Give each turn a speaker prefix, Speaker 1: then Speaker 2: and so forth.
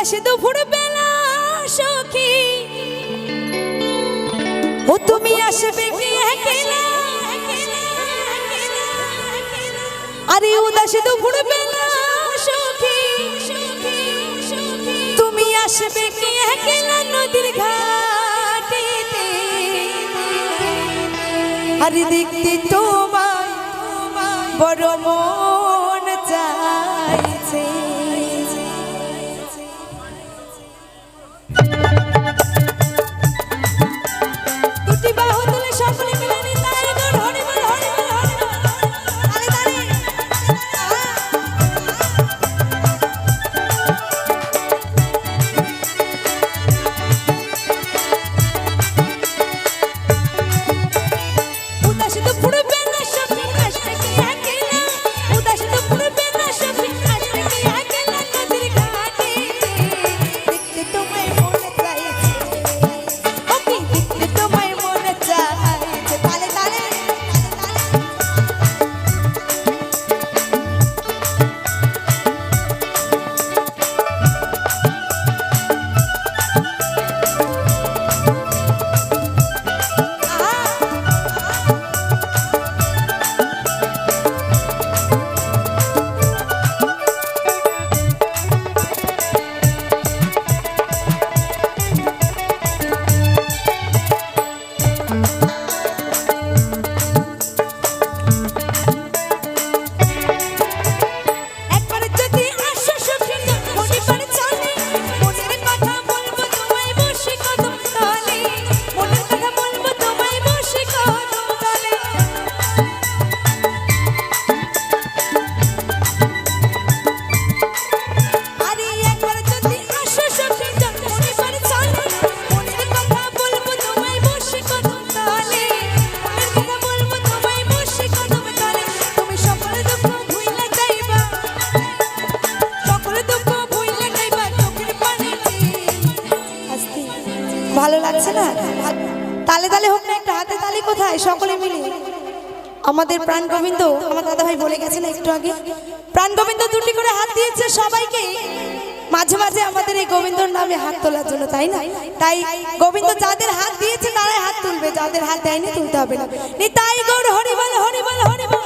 Speaker 1: উদাসে দুপুর বেলা সখী। ও, তুমি আসবে কি একলা? আরে, উদাসে দুপুর বেলা সখী। তুমি আসবে কি একলা নদীর ঘাটেতে? আরে, দেখতে তোমায় বড় মন লাগছে না? তালে তালে হোক না একটা, হাতে তালি কোথায়? সকলে মিলে। আমাদের প্রাণ গোবিন্দ, আমার দাদা ভাই বলে গেছেন একটু আগে, প্রাণ গোবিন্দ দুটি করে হাত দিয়েছে সবাইকে। মাঝে মাঝে আমাদের এই গোবিন্দর নামে হাত তোলার জন্য, তাই না? তাই গোবিন্দ যাদের হাত দিয়েছে, তারাই হাত তুলবে, যাদের হাত দেয়নি তুলতে হবে না। তাই গৌর, হরি বল হরি বল হরি বল।